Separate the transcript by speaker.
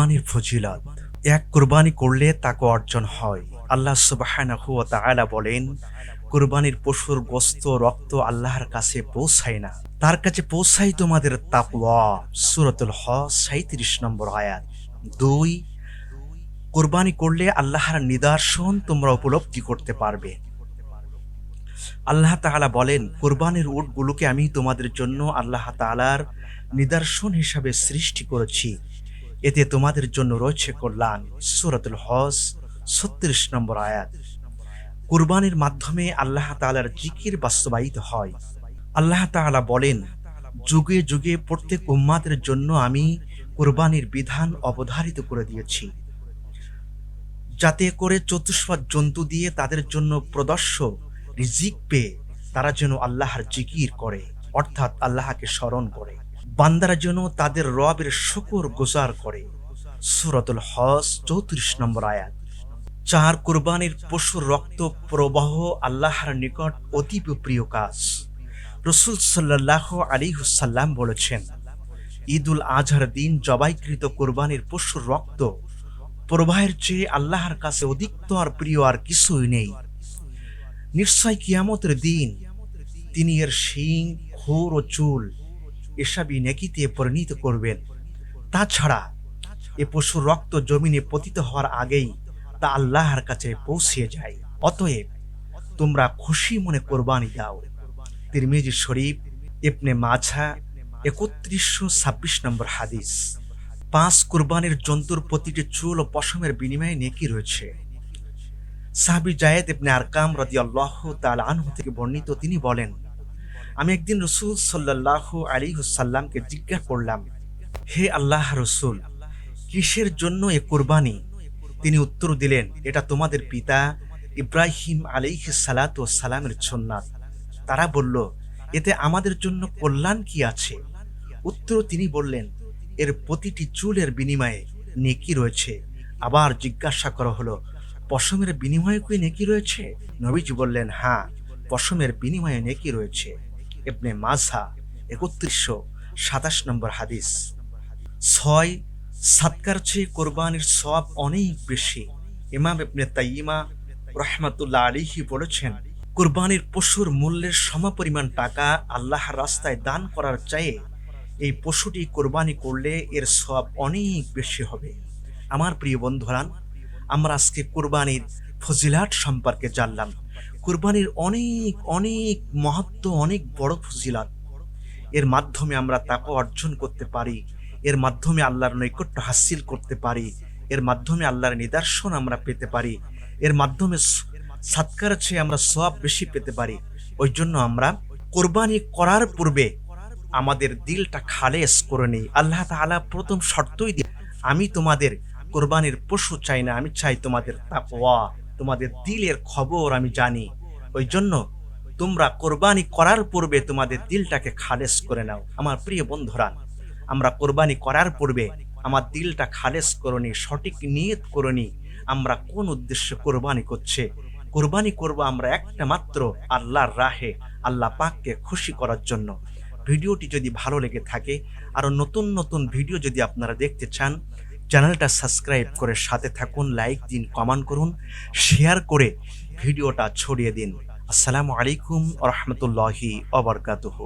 Speaker 1: কুরবানির ফজিলত। এক কুরবানি করলে তাকে অর্জন হয়। আল্লাহ সুবহানাহু বলেন, কুরবানির পশুর গোস্ত, রক্ত আল্লাহর কাছে পৌঁছায় না। তার কাছে পৌঁছাই তোমাদের তাকওয়া। সূরাতুল হজ 37 নম্বর আয়াত। দুই, কোরবানি করলে আল্লাহর নিদর্শন তোমরা উপলব্ধি করতে পারবে। আল্লাহ তাআলা বলেন, কোরবানির উটগুলোকে আমি তোমাদের জন্য আল্লাহ তাআলার নিদর্শন হিসাবে সৃষ্টি করেছি। এতে তোমাদের জন্য রয়েছে কল্যাণ। সূরাতুল হজ, ছত্রিশ নম্বর আয়াত। কুরবানির মাধ্যমে আল্লাহ তাআলার জিকির বাস্তবায়িত হয়। আল্লাহ তাআলা বলেন, যুগে যুগে প্রত্যেক উম্মাদের জন্য আমি কুরবানির বিধান অবধারিত করে দিয়েছি। যাতে করে চতুষ্পদ জন্তু দিয়ে তাদের জন্য প্রদর্শ রিজিক পেয়ে তারা যেন আল্লাহর জিকির করে, অর্থাৎ আল্লাহকে স্মরণ করে। বান্দারা যেন তাদের রবের শুকর গোজার করে। সুরতুল হস চৌত্রিশ নম্বর আয়াত। চার কোরবানির পশুর রক্ত প্রবাহ আল্লাহর নিকট অতীব প্রিয় কাজ। রসুল সাল্লাহ আলী হুসাল্লাম বলেছেন, ঈদুল আজহার দিন জবাইকৃত কোরবানির পশুর রক্ত প্রবাহের চেয়ে আল্লাহর কাছে অধিকতর প্রিয় আর কিছুই নেই। নিশ্চয় কিয়ামতের দিন তিনি এর শিং, খোর ও চুল এসবই নেকিতে পরিণত করবেন। তাছাড়া এ পশুর রক্ত জমিনে পতিত হওয়ার আগেই তা আল্লাহর কাছে পৌঁছে যায়। অতএব তোমরা খুশি মনে কোরবানি দাও। তিরমিজি শরীফ, ইবনে মাঝা, একত্রিশশো ছাব্বিশ নম্বর হাদিস। পাঁচ কুরবানির জন্তুর প্রতিটি চুল ও পশমের বিনিময়ে নেকি রয়েছে। সাহাবি জায়েদ ইবনে আরকাম রদি আল্লাহ তাল আনহু থেকে বর্ণিত তিনি বলেন আমি একদিন রসুল সাল্লাহ আলী হুসাল্লামকে জিজ্ঞাসা করলাম, হে আল্লাহ রসুল, কিসের জন্য এ কোরবানি? তিনি উত্তর দিলেন, এটা তোমাদের পিতা ইব্রাহিম আলাইহ সালাত ও সালামের সন্ন্যাত তারা বলল, এতে আমাদের জন্য কল্যাণ কি আছে? উত্তর তিনি বললেন, এর প্রতিটি চুলের বিনিময়ে নেকি রয়েছে। আবার জিজ্ঞাসা করা হলো, পশমের বিনিময়ে কি নেকি রয়েছে? নবীজি বললেন হ্যাঁ পশমের বিনিময়ে নেকি রয়েছে। এপনে মাঝা একত্রিশশো সাতাশ নম্বর হাদিস। ছয়, সাতকার চেয়ে কোরবানির সব অনেক বেশি। ইমাম ইবনে তাইমা রহমাতুল্লাহ আলিহি বলেছেন, কোরবানির পশুর মূল্যের সমপরিমাণ টাকা আল্লাহর রাস্তায় দান করার চেয়ে এই পশুটি কোরবানি করলে এর সব অনেক বেশি হবে। আমার প্রিয় বন্ধুরান, আমরা আজকে কোরবানির ফজিলাট সম্পর্কে জানলাম। কোরবানির অনেক অনেক মহত্ব, অনেক বড় ফজিলাত। এর মাধ্যমে আমরা তাকে অর্জন করতে পারি, এর মাধ্যমে আল্লাহর নৈকট্য হাসিল করতে পারি, এর মাধ্যমে আল্লাহর নিদর্শন আমরা পেতে পারি, এর মাধ্যমে সাতকার চেয়ে আমরা সব বেশি পেতে পারি। ওই জন্য আমরা কোরবানি করার পূর্বে আমাদের দিলটা খালেস করে নেই। আল্লাহ তাআলা প্রথম শর্তই দিয়ে, আমি তোমাদের কোরবানির পশু চাই না, আমি চাই তোমাদের তাকওয়া। তোমাদের দিলের খবর আমি জানি। ওই জন্য তোমরা কোরবানি করার পূর্বে তোমাদের দিলটাকে খালেস করে নাও। আমার প্রিয় বন্ধুরা, আমরা কোরবানি করার পূর্বে আমার দিলটা খালেস করনি, সঠিক নিয়ত করনি। আমরা কোন উদ্দেশ্যে কোরবানি করছে? কোরবানি করব আমরা একটা মাত্র আল্লাহর রাহে, আল্লাহ পাককে খুশি করার জন্য। ভিডিওটি যদি ভালো লেগে থাকে আরও নতুন নতুন ভিডিও যদি আপনারা দেখতে চান চ্যানেলটা সাবস্ক্রাইব করে সাথে থাকুন, লাইক দিন, কমেন্ট করুন, শেয়ার করে ভিডিওটা ছড়িয়ে দিন। আসসালামু আলাইকুম রহমতুল্লাহি অবরকাতুহ